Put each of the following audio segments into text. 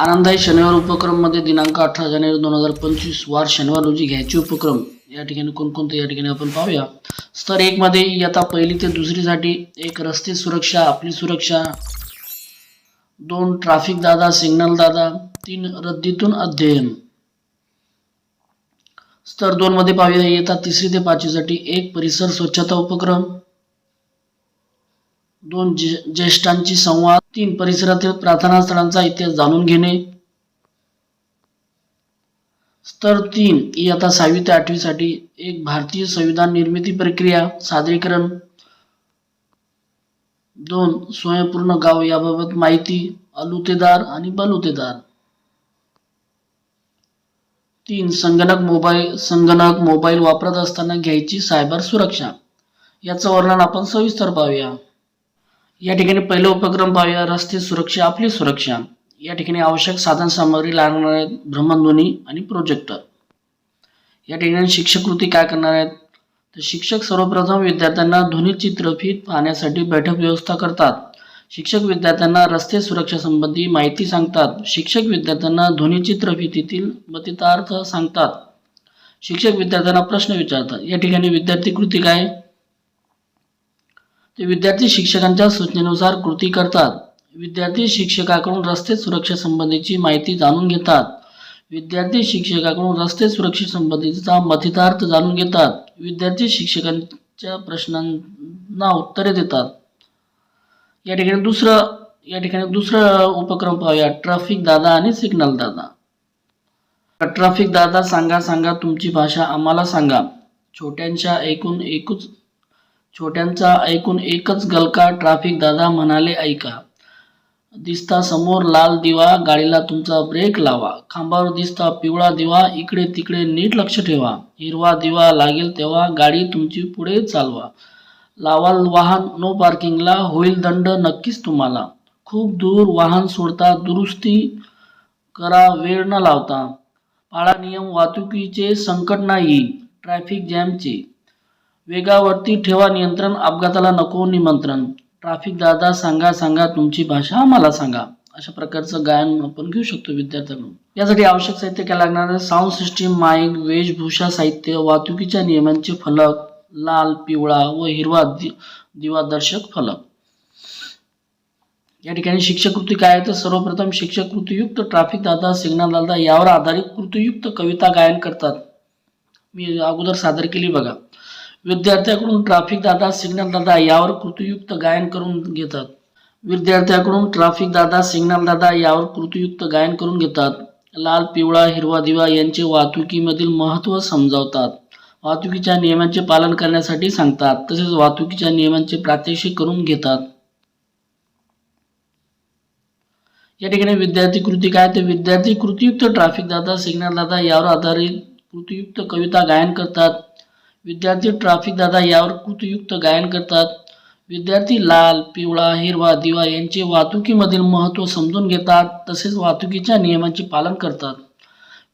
आनंदाई शनिवार उपक्रममध्ये दिनांक अठरा जानेवारी दोन हजार पंचवीस वार शनिवार रोजी घ्यायचे उपक्रम. या ठिकाणी कोणकोणते या ठिकाणी आपण पाहूया. स्तर एक मध्ये इयत्ता पहिली ते दुसरीसाठी एक रस्ते सुरक्षा आपली सुरक्षा. दोन ट्राफिक दादा सिग्नल दादा. तीन रद्दीतून अध्ययन. स्तर दोन मध्ये पाहूया. इयत्ता तिसरी ते पाचवीसाठी एक परिसर स्वच्छता उपक्रम. दोन ज्ये- ज्येष्ठांची संवाद तीन परिसरातील प्रार्थना स्थळांचा इतिहास जाणून घेणे. स्तर तीन इयत्ता सहावी ते आठवी साठी एक भारतीय संविधान निर्मिती प्रक्रिया सादरीकरण. दोन स्वयंपूर्ण गाव याबाबत माहिती अलुतेदार आणि बलुतेदार. तीन संगणक मोबाईल संगणक मोबाईल वापरत असताना घ्यायची सायबर सुरक्षा. याचं वर्णन आपण सविस्तर पाहूया. या ठिकाणी पहिला उपक्रम पाहूया रस्ते सुरक्षा आपली सुरक्षा. या ठिकाणी आवश्यक साधन सामग्री लागणार आहेत भ्रमणध्वनी आणि प्रोजेक्टर या ठिकाणी शिक्षक कृती काय करणार आहेत? तर शिक्षक सर्वप्रथम विद्यार्थ्यांना ध्वनिचित्रफीत पाहण्यासाठी बैठक व्यवस्था करतात. शिक्षक विद्यार्थ्यांना रस्ते सुरक्षा संबंधी माहिती सांगतात. शिक्षक विद्यार्थ्यांना ध्वनिचित्रफितीतील मतितार्थ सांगतात. शिक्षक विद्यार्थ्यांना प्रश्न विचारतात. या ठिकाणी विद्यार्थी कृती काय? ते विद्यार्थी शिक्षकांच्या सूचनेनुसार कृती करतात. विद्यार्थी शिक्षकाकडून रस्ते सुरक्षेसंबंधीची माहिती जाणून घेतात. विद्यार्थी शिक्षकाकडून रस्ते सुरक्षेसंबंधीचा मथितार्थ जाणून घेतात. विद्यार्थी शिक्षकांच्या प्रश्नांना उत्तरे देतात. या ठिकाणी दुसरं या ठिकाणी दुसरं उपक्रम पाहूया. ट्रॅफिक दादा आणि सिग्नल दादा. ट्रॅफिक दादा सांगा सांगा तुमची भाषा आम्हाला सांगा. छोट्यांच्या एकूण एकूच छोट्यांचा ऐकून एकच गलका ट्राफिक दादा म्हणाले ऐका दिसता समोर लाल दिवा गाडीला तुमचा ब्रेक लावा. खांबावर दिसता पिवळा दिवा इकडे तिकडे नीट लक्ष ठेवा. हिरवा दिवा लागेल तेव्हा गाडी तुमची पुढे चालवा. लावाल वाहन नो पार्किंगला होईल दंड नक्कीच तुम्हाला. खूप दूर वाहन सोडता दुरुस्ती करा वेळ न लावता. पाळा नियम वाहतुकीचे संकट नाही. ट्रॅफिक जॅमचे वेगावरती ठेवा नियंत्रण अपघाताला नको निमंत्रण. ट्राफिक दादा सांगा सांगा तुमची भाषा आम्हाला सांगा. अशा प्रकारचं गायन आपण घेऊ शकतो विद्यार्थ्यांकडून. यासाठी आवश्यक साहित्य काय लागणार साऊंड सिस्टीम माईक वेशभूषा साहित्य वाहतुकीच्या नियमांचे फलक लाल पिवळा व हिरवा दि दिवादर्शक फलक. या ठिकाणी शिक्षक कृती काय आहे? तर सर्वप्रथम शिक्षक कृतीयुक्त ट्राफिक दादा सिग्नल दादा यावर आधारित कृतीयुक्त कविता गायन करतात. मी अगोदर सादर केली बघा. विद्यार्थ्याकडून ट्रॅफिक दादा सिग्नल दादा यावर कृतीयुक्त गायन करून घेतात. विद्यार्थ्याकडून ट्रॅफिक दादा सिग्नल दादा यावर कृतीयुक्त गायन करून घेतात. लाल पिवळा हिरवा दिवा यांचे वाहतुकीमधील महत्त्व समजावतात. वाहतुकीच्या नियमांचे पालन करण्यासाठी सांगतात. तसेच वाहतुकीच्या नियमांचे प्रात्यक्षिक करून घेतात. या ठिकाणी विद्यार्थी कृती काय? ते विद्यार्थी कृतीयुक्त ट्रॅफिक दादा सिग्नल दादा यावर आधारित कृतीयुक्त कविता गायन करतात. विद्यार्थी ट्रॅफिक दादा यावर कृतयुक्त गायन करतात. विद्यार्थी लाल पिवळा हिरवा दिवा यांचे वाहतुकीमधील महत्त्व समजून घेतात तसेच वाहतुकीच्या नियमांचे पालन करतात.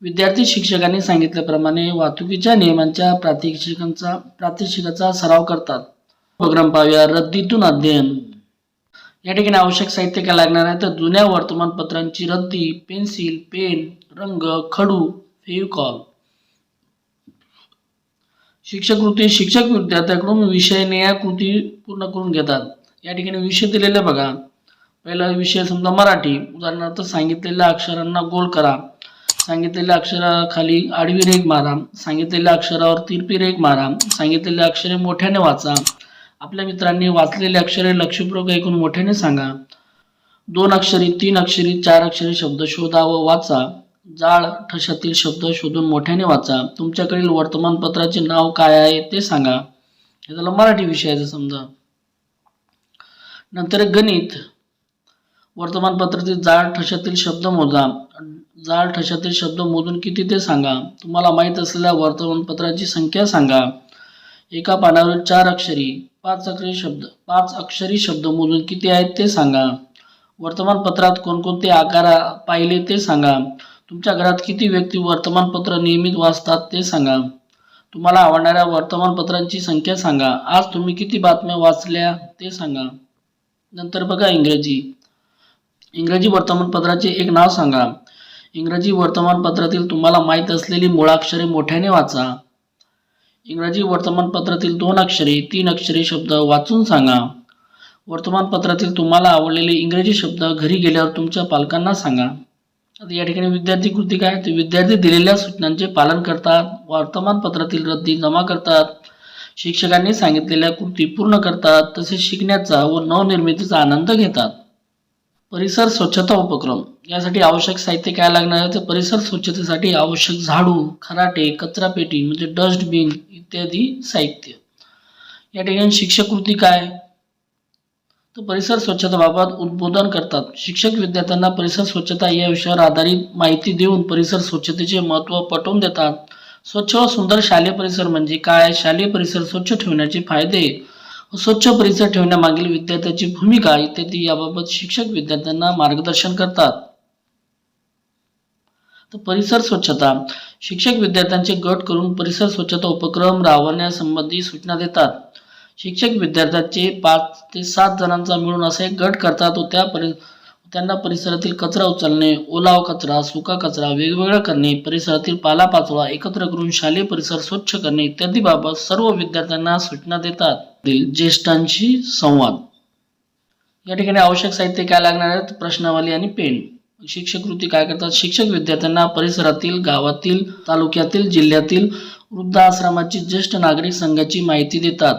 विद्यार्थी शिक्षकांनी सांगितल्याप्रमाणे वाहतुकीच्या नियमांच्या प्रात्यक्षिकांचा प्रात्यक्षिकाचा सराव करतात. उपक्रम पाहूया रद्दीतून अध्ययन. या ठिकाणी आवश्यक साहित्य काय लागणार आहे? तर जुन्या वर्तमानपत्रांची रद्दी पेन्सिल पेन रंग खडू फेविकॉल शिक्षक कृती शिक्षक विद्यार्थ्याकडून या कृती पूर्ण करून घेतात. या ठिकाणी विषय दिलेले बघा. पहिला विषय समजा मराठी. उदाहरणार्थ सांगितलेल्या अक्षरांना गोल करा. सांगितलेल्या अक्षराखाली आडवी रेघ मारा. सांगितलेल्या अक्षरावर तिरपी रेघ मारा. सांगितलेले अक्षरे मोठ्याने वाचा. आपल्या मित्रांनी वाचलेले अक्षरे लक्षपूर्वक ऐकून मोठ्याने सांगा. दोन अक्षरी तीन अक्षरी चार अक्षरी शब्द शोधा व वाचा. जाळ ठशातील शब्द शोधून मोठ्याने वाचा. तुमच्याकडील वर्तमानपत्राचे नाव काय आहे ते सांगा. हे झालं मराठी विषयाचं समजा. नंतर गणित. वर्तमानपत्रातील जाळ ठशातील शब्द मोजा. जाळ ठशातील शब्द मोजून किती ते सांगा. तुम्हाला माहीत असलेल्या वर्तमानपत्राची संख्या सांगा. एका पानावर चार अक्षरी पाच अक्षरी शब्द पाच अक्षरी शब्द मोजून किती आहेत ते सांगा. वर्तमानपत्रात कोणकोणते आकार पाहिले ते सांगा. तुमच्या घरात किती व्यक्ती वर्तमानपत्र नियमित वाचतात ते सांगा. तुम्हाला आवडणाऱ्या वर्तमानपत्रांची संख्या सांगा. आज तुम्ही किती बातम्या वाचल्या ते सांगा. नंतर बघा इंग्रजी. इंग्रजी वर्तमानपत्राचे एक नाव सांगा. इंग्रजी वर्तमानपत्रातील तुम्हाला माहीत असलेली मुळाक्षरे मोठ्याने वाचा. इंग्रजी वर्तमानपत्रातील दोन अक्षरे तीन अक्षरे शब्द वाचून सांगा. वर्तमानपत्रातील तुम्हाला आवडलेले इंग्रजी शब्द घरी गेल्यावर तुमच्या पालकांना सांगा. आता या ठिकाणी विद्यार्थी कृती काय? ते विद्यार्थी दिलेल्या सूचनांचे पालन करतात वर्तमानपत्रातील रद्दी जमा करतात शिक्षकांनी सांगितलेल्या कृती पूर्ण करतात तसेच शिकण्याचा व नवनिर्मितीचा आनंद घेतात. परिसर स्वच्छता उपक्रम. यासाठी आवश्यक साहित्य काय लागणार आहे? तर परिसर स्वच्छतेसाठी आवश्यक झाडू खराटे कचरापेटी म्हणजे डस्टबिन इत्यादी साहित्य. या ठिकाणी शिक्षक कृती काय? तर परिसर स्वच्छतेबाबत उद्बोधन करतात. शिक्षक विद्यार्थ्यांना परिसर स्वच्छता या विषयावर आधारित माहिती देऊन परिसर स्वच्छतेचे महत्त्व पटवून देतात. स्वच्छ व सुंदर शालेय परिसर म्हणजे काय? शालेय परिसर स्वच्छ ठेवण्याचे फायदे? स्वच्छ परिसर ठेवण्यामागील विद्यार्थ्याची भूमिका इत्यादी याबाबत शिक्षक विद्यार्थ्यांना मार्गदर्शन करतात. तर परिसर स्वच्छता. शिक्षक विद्यार्थ्यांचे गट करून परिसर स्वच्छता उपक्रम राबवण्यासंबंधी सूचना देतात. शिक्षक विद्यार्थ्यांचे पाच ते सात जणांचा मिळून असे गट करतात. व त्या परि त्यांना परिसरातील कचरा उचलणे ओलाव कचरा सुका कचरा वेगवेगळा करणे परिसरातील पालापाचोळा एकत्र करून शालेय परिसर स्वच्छ करणे इत्यादी बाबत सर्व विद्यार्थ्यांना सूचना देतात. ज्येष्ठांशी संवाद. या ठिकाणी आवश्यक साहित्य काय लागणार आहेत? प्रश्नावली आणि पेन. शिक्षक कृती काय करतात? शिक्षक विद्यार्थ्यांना परिसरातील गावातील तालुक्यातील जिल्ह्यातील वृद्धाश्रमाची ज्येष्ठ नागरिक संघाची माहिती देतात.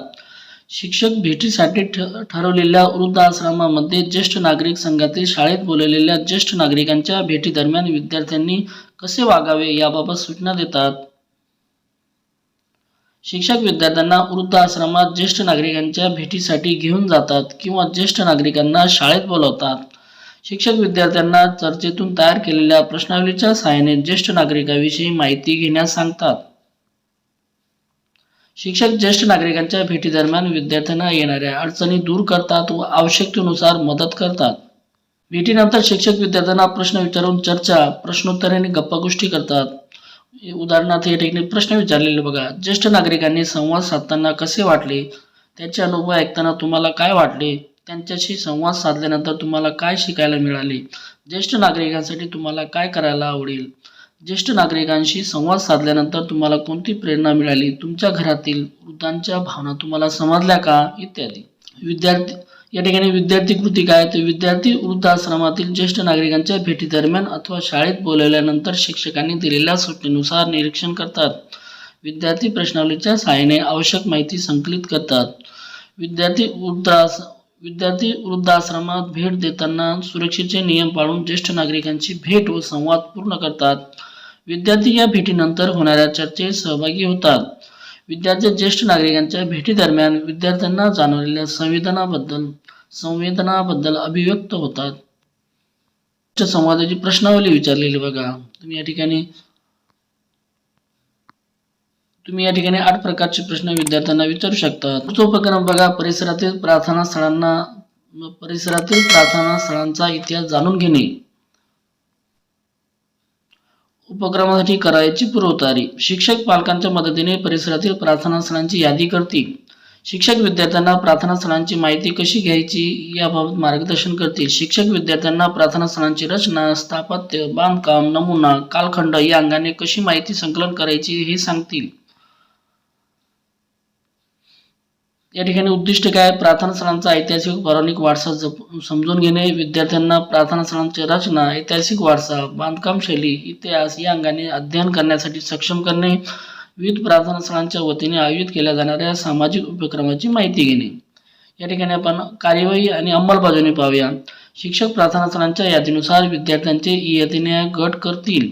शिक्षक भेटीसाठी ठरवलेल्या वृद्धाश्रमामध्ये ज्येष्ठ नागरिक संघातील शाळेत बोलवलेल्या ज्येष्ठ नागरिकांच्या भेटीदरम्यान विद्यार्थ्यांनी कसे वागावे याबाबत सूचना देतात. शिक्षक विद्यार्थ्यांना वृद्ध आश्रमात ज्येष्ठ नागरिकांच्या भेटीसाठी घेऊन जातात किंवा ज्येष्ठ नागरिकांना शाळेत बोलवतात. शिक्षक विद्यार्थ्यांना चर्चेतून तयार केलेल्या प्रश्नावलीच्या सहाय्याने ज्येष्ठ नागरिकाविषयी माहिती घेण्यास सांगतात. शिक्षक ज्येष्ठ नागरिकांच्या भेटीदरम्यान विद्यार्थ्यांना येणाऱ्या अडचणी दूर करतात व आवश्यकतेनुसार मदत करतात. भेटीनंतर शिक्षक विद्यार्थ्यांना प्रश्न विचारून चर्चा प्रश्नोत्तरे आणि गप्पागोष्टी करतात. उदाहरणार्थ या ठिकाणी प्रश्न विचारलेले बघा. ज्येष्ठ नागरिकांनी संवाद साधताना कसे वाटले? त्याचे अनुभव ऐकताना तुम्हाला काय वाटले? त्यांच्याशी संवाद साधल्यानंतर तुम्हाला काय शिकायला मिळाले? ज्येष्ठ नागरिकांसाठी तुम्हाला काय करायला आवडेल? ज्येष्ठ नागरिकांशी संवाद साधल्यानंतर तुम्हाला कोणती प्रेरणा मिळाली? तुमच्या घरातील वृद्धांच्या भावना तुम्हाला समजल्या का? इत्यादी. विद्यार्थी या ठिकाणी विद्यार्थी कृती काय? तर विद्यार्थी वृद्धाश्रमातील ज्येष्ठ नागरिकांच्या भेटीदरम्यान अथवा शाळेत बोलवल्यानंतर शिक्षकांनी दिलेल्या सूचनेनुसार निरीक्षण करतात. विद्यार्थी प्रश्नावलीच्या सहाय्याने आवश्यक माहिती संकलित करतात. विद्यार्थी वृद्धास विद्यार्थी वृद्धाश्रमात भेट देताना सुरक्षेचे नियम पाळून ज्येष्ठ नागरिकांची भेट व संवाद पूर्ण करतात. विद्यार्थी या भेटीनंतर होणाऱ्या चर्चेत सहभागी होतात. विद्यार्थी ज्येष्ठ नागरिकांच्या भेटीदरम्यान विद्यार्थ्यांना जाणवलेल्या संवेदनाबद्दल संवेदनाबद्दल अभिव्यक्त होतात. संवादाची प्रश्नावली विचारलेली बघा. तुम्ही या ठिकाणी तुम्ही या ठिकाणी आठ प्रकारचे प्रश्न विद्यार्थ्यांना विचारू शकता पुढचा उपक्रम बघा परिसरातील प्रार्थना स्थळांना परिसरातील प्रार्थना स्थळांचा इतिहास जाणून घेणे. उपक्रमासाठी करायची पूर्वतयारी शिक्षक पालकांच्या मदतीने परिसरातील प्रार्थना स्थळांची यादी करतील. शिक्षक विद्यार्थ्यांना प्रार्थना स्थळांची माहिती कशी घ्यायची याबाबत मार्गदर्शन करतील. शिक्षक विद्यार्थ्यांना प्रार्थना स्थळांची रचना स्थापत्य बांधकाम नमुना कालखंड या अंगाने कशी माहिती संकलन करायची हे सांगतील. या ठिकाणी उद्दिष्ट काय? प्रार्थना स्थळांचा ऐतिहासिक पौराणिक वारसा जप समजून घेणे विद्यार्थ्यांना प्रार्थना स्थळांची रचना ऐतिहासिक वारसा बांधकाम शैली इतिहास या अंगाने अध्ययन करण्यासाठी सक्षम करणे विविध प्रार्थना स्थळांच्या वतीने आयोजित केल्या जाणाऱ्या सामाजिक उपक्रमाची माहिती घेणे. या ठिकाणी आपण कार्यवाही आणि अंमलबजावणी पाहूया. शिक्षक प्रार्थना स्थळांच्या यादीनुसार विद्यार्थ्यांचे इयतेने गट करतील.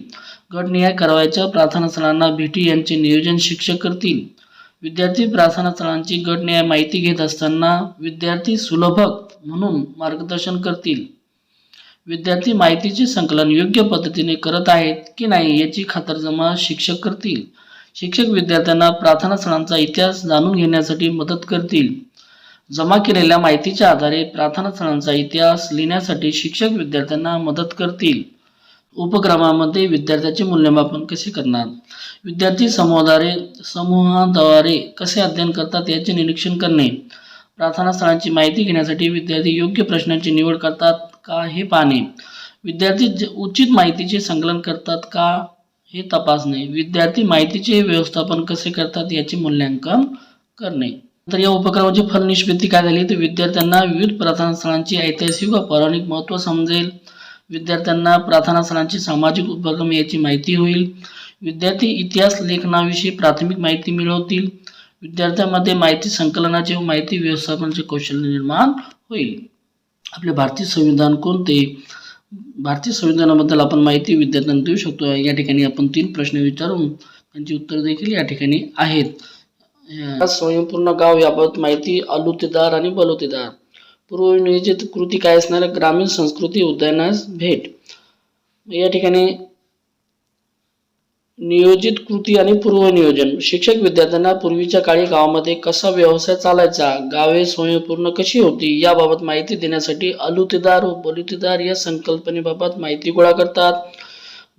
गटनिहाय करावयाच्या प्रार्थना स्थळांना भेटी यांचे नियोजन शिक्षक करतील. विद्यार्थी प्रार्थना स्थळांची गटनिहाय माहिती घेत असताना विद्यार्थी सुलभक म्हणून मार्गदर्शन करतील. विद्यार्थी माहितीचे संकलन योग्य पद्धतीने करत आहेत की नाही याची खातरजमा शिक्षक करतील. शिक्षक विद्यार्थ्यांना प्रार्थना स्थळांचा इतिहास जाणून घेण्यासाठी मदत करतील. जमा केलेल्या माहितीच्या आधारे प्रार्थना स्थळांचा इतिहास लिहिण्यासाठी शिक्षक विद्यार्थ्यांना मदत करतील. उपक्रमामध्ये विद्यार्थ्याचे मूल्यमापन कसे करणार? विद्यार्थी समूहाद्वारे समूहाद्वारे कसे अध्ययन करतात याचे निरीक्षण करणे. प्रार्थना स्थळांची माहिती घेण्यासाठी विद्यार्थी योग्य प्रश्नांची निवड करतात का हे पाहणे. विद्यार्थी ज- उचित माहितीचे संकलन करतात का हे तपासणे. विद्यार्थी माहितीचे व्यवस्थापन कसे करतात याचे मूल्यांकन करणे. तर या उपक्रमाची फलनिष्पत्ती काय झाली? तर विद्यार्थ्यांना विविध प्रार्थना स्थळांची ऐतिहासिक व पौराणिक महत्त्व समजेल. विद्यार्थ्यांना प्रार्थना स्थळांची सामाजिक उपक्रम याची माहिती होईल. विद्यार्थी इतिहास लेखनाविषयी प्राथमिक माहिती मिळवतील. विद्यार्थ्यांमध्ये माहिती संकलनाचे व माहिती व्यवस्थापनाचे कौशल्य निर्माण होईल. आपले भारतीय संविधान कोणते? भारतीय संविधानाबद्दल आपण माहिती विद्यार्थ्यांना देऊ शकतो. या ठिकाणी आपण तीन प्रश्न विचारून त्यांची उत्तर देखील या ठिकाणी आहेत. स्वयंपूर्ण गाव याबाबत माहिती अलुतेदार आणि बलुतेदार. पूर्वनियोजित कृती काय असणार? आहे? ग्रामीण संस्कृती उद्यानास भेट. या ठिकाणी नियोजित कृती आणि पूर्वनियोजन. शिक्षक विद्यार्थ्यांना पूर्वीच्या काळी गावामध्ये कसा व्यवसाय चालायचा? गावे स्वयंपूर्ण कशी होती? याबाबत माहिती देण्यासाठी अलुतेदार व बलुतेदार या संकल्पनेबाबत माहिती गोळा करतात.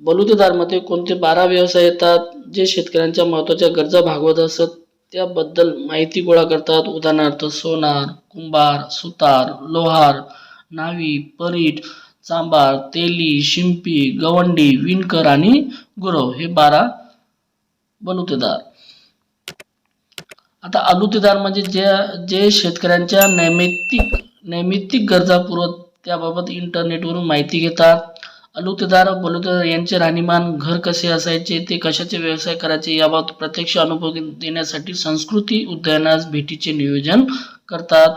बलुतेदारमध्ये कोणते बारा व्यवसाय येतात? जे शेतकऱ्यांच्या महत्त्वाच्या गरजा भागवत असत. त्याबद्दल माहिती गोळा करतात. उदाहरणार्थ सोनार कुंभार सुतार लोहार नावी परीट चांभार तेली शिंपी गवंडी विणकर आणि गुरव हे बारा बलुतेदार. आता अलुतेदार म्हणजे जे जे शेतकऱ्यांच्या नैमित्तिक नैमित्तिक गरजा पुरवत त्याबाबत इंटरनेटवरून माहिती घेतात. अलुतेदार बलुतेदार यांचे राहणीमान घर कसे असायचे ते कशाचे व्यवसाय करायचे याबाबत प्रत्यक्ष अनुभव देण्यासाठी संस्कृती उद्यानास भेटीचे नियोजन करतात.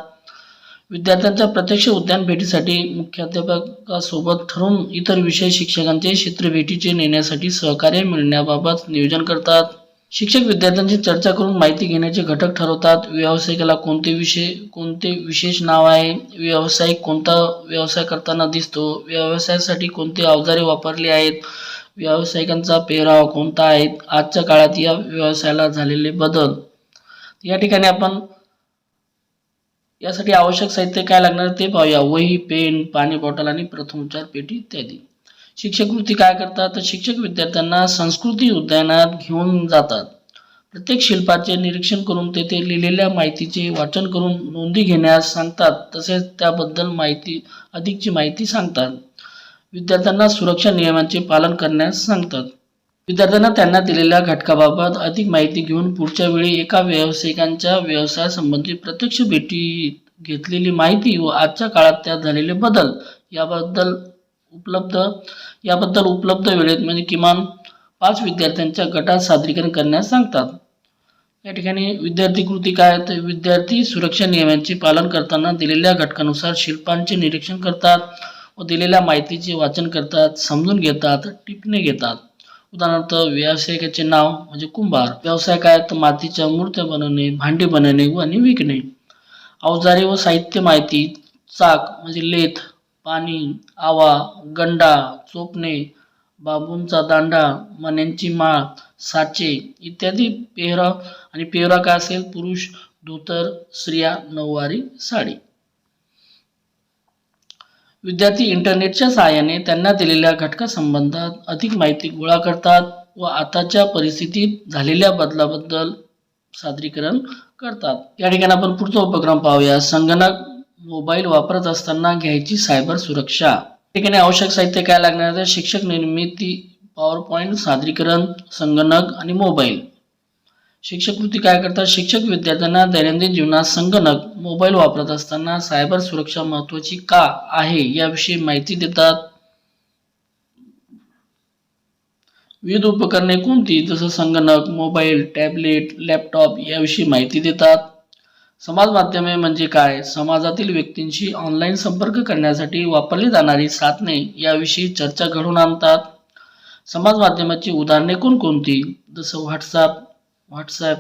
विद्यार्थ्यांच्या प्रत्यक्ष उद्यान भेटीसाठी मुख्याध्यापकासोबत ठरवून इतर विषय शिक्षकांचे क्षेत्र भेटीचे नेण्यासाठी सहकार्य मिळण्याबाबत नियोजन करतात. शिक्षक विद्यार्थ्यांची चर्चा करून माहिती घेण्याचे घटक ठरवतात. व्यावसायिकाला कोणते विषय कोणते विशेष नाव आहे? व्यावसायिक कोणता व्यवसाय करताना दिसतो? व्यवसायासाठी कोणते अवजारे वापरली आहेत? व्यावसायिकांचा पेहराव कोणता आहे? आजच्या काळात या व्यवसायाला झालेले बदल. या ठिकाणी आपण यासाठी आवश्यक साहित्य काय लागणार ते पाहूया. वही पेन पाणी बॉटल आणि प्रथमोपचार पेटी इत्यादी. शिक्षक वृत्ती काय करतात? तर शिक्षक विद्यार्थ्यांना संस्कृती उद्यानात घेऊन जातात. प्रत्येक शिल्पाचे निरीक्षण करून तेथे लिहिलेल्या माहितीचे वाचन करून नोंदी घेण्यास सांगतात. तसेच त्याबद्दल माहिती अधिकची माहिती सांगतात. विद्यार्थ्यांना सुरक्षा नियमांचे पालन करण्यास सांगतात. विद्यार्थ्यांना त्यांना दिलेल्या घटकाबाबत अधिक माहिती घेऊन पुढच्या वेळी एका व्यावसायिकांच्या व्यवसायासंबंधी प्रत्यक्ष भेटीत घेतलेली माहिती व आजच्या काळात त्यात झालेले बदल याबद्दल उपलब्ध याबद्दल उपलब्ध वेळेत म्हणजे किमान पाच विद्यार्थ्यांच्या गटात सादरीकरण करण्यास सांगतात. या ठिकाणी विद्यार्थी कृती काय तर विद्यार्थी सुरक्षा नियमांचे पालन करताना दिलेल्या घटकानुसार शिल्पांचे निरीक्षण करतात व दिलेल्या माहितीचे वाचन करतात समजून घेतात टिपणे घेतात. उदाहरणार्थ व्यावसायिकाचे नाव म्हणजे कुंभार. व्यवसाय काय तर मातीच्या मूर्त्या बनवणे भांडी बनवणे व आणि विकणे. अवजारे व साहित्य माहिती चाक म्हणजे लेथ पाणी आवा गंडा चोपणे बांबूंचा दांडा मण्यांची माळ साचे इत्यादी पेहराव आणि पेहराव काय असेल? पुरुष धोतर स्त्रिया नऊवारी साडी. विद्यार्थी इंटरनेटच्या सहाय्याने त्यांना दिलेल्या घटकासंबंधात अधिक माहिती गोळा करतात व आताच्या परिस्थितीत झालेल्या बदलाबद्दल सादरीकरण करतात. या ठिकाणी आपण पुढचा उपक्रम पाहूया. संगणक मोबाईल वापरत असताना घ्यायची सायबर सुरक्षा. ठिकाणी आवश्यक साहित्य काय लागणार आहे? तर शिक्षक निर्मिती पॉवर पॉईंट सादरीकरण संगणक आणि मोबाईल. शिक्षक कृती काय करतात? शिक्षक विद्यार्थ्यांना दैनंदिन जीवनात संगणक मोबाईल वापरत असताना सायबर सुरक्षा महत्त्वाची का आहे याविषयी माहिती देतात. विविध उपकरणे कोणती? जसं संगणक मोबाईल टॅबलेट लॅपटॉप याविषयी माहिती देतात. समाज माध्यमे म्हणजे काय? समाजातील व्यक्तींशी ऑनलाईन संपर्क करण्यासाठी वापरली जाणारी साधने याविषयी चर्चा घडवून आणतात. समाज माध्यमाची उदाहरणे कोणकोणती जसं WhatsApp WhatsApp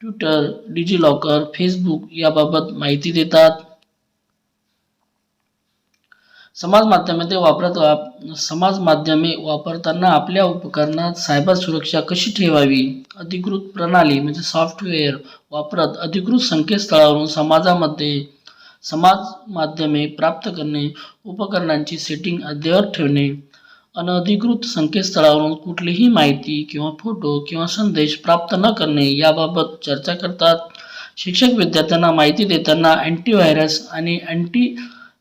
Twitter DigiLocker Facebook याबाबत माहिती देतात. समाज माध्यमामध्ये वापरत वाप- समाज माध्यमे वापरताना आपल्या उपकरणात सायबर सुरक्षा कशी ठेवावी? अधिकृत प्रणाली म्हणजे सॉफ्टवेअर वापरत अधिकृत संकेतस्थळावरून समाजामध्ये समाज माध्यमे प्राप्त करणे उपकरणांची सेटिंग अद्ययावत ठेवणे अनधिकृत संकेतस्थळावरून कुठलीही माहिती किंवा फोटो किंवा संदेश प्राप्त न करणे याबाबत चर्चा करतात. शिक्षक विद्यार्थ्यांना माहिती देताना अँटीव्हायरस आणि अँटी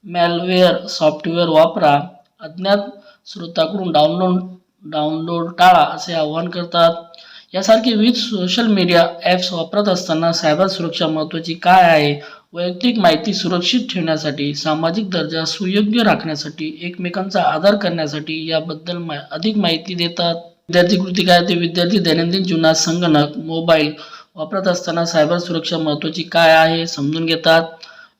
मॅलवेअर सॉफ्टवेअर वापरा. अज्ञात स्रोताकडून डाउनलोड डाउनलोड टाळा असे आवाहन करतात. यासारखे विविध सोशल मीडिया ॲप्स वापरत असताना सायबर सुरक्षा महत्त्वाची काय आहे? वैयक्तिक माहिती सुरक्षित ठेवण्यासाठी सामाजिक दर्जा सुयोग्य राखण्यासाठी एकमेकांचा आदर करण्यासाठी याबद्दल मा अधिक माहिती देतात. विद्यार्थी कृती काय ते विद्यार्थी दैनंदिन जीवनात संगणक मोबाईल वापरत असताना सायबर सुरक्षा महत्त्वाची काय आहे? समजून घेतात.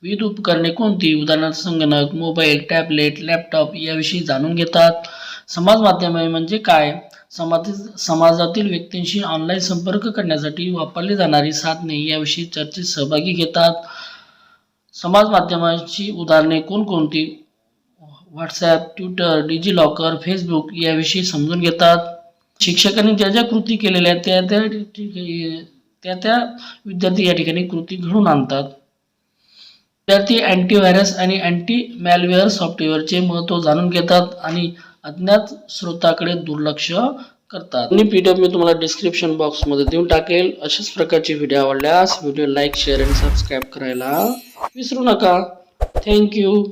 विविध उपकरणे कोणती? उदाहरणार्थ संगणक मोबाईल टॅबलेट लॅपटॉप याविषयी जाणून घेतात. समाज माध्यमे म्हणजे काय? समाज समाजातील व्यक्तींशी ऑनलाईन संपर्क करण्यासाठी वापरली जाणारी साधने याविषयी चर्चेत सहभागी घेतात. समाज माध्यमांची उदाहरणे कोणकोणती? व्हॉट्सॲप ट्विटर डिजिलॉकर फेसबुक याविषयी समजून घेतात. शिक्षकांनी ज्या ज्या कृती केलेल्या त्या त्या त्या त्या विद्यार्थी या ठिकाणी कृती घडून आणतात. विद्यार्थी अँटीव्हायरस आणि अँटी मॅलवेअर सॉफ्टवेअरचे महत्त्व जाणून घेतात आणि अज्ञात स्रोताकडे दुर्लक्ष करतात. आणि पी मी तुम्हाला डिस्क्रिप्शन बॉक्समध्ये देऊन टाकेल. अशाच प्रकारचे व्हिडिओ आवडल्यास व्हिडिओ लाईक शेअर आणि सबस्क्राईब करायला विसरू नका. थँक्यू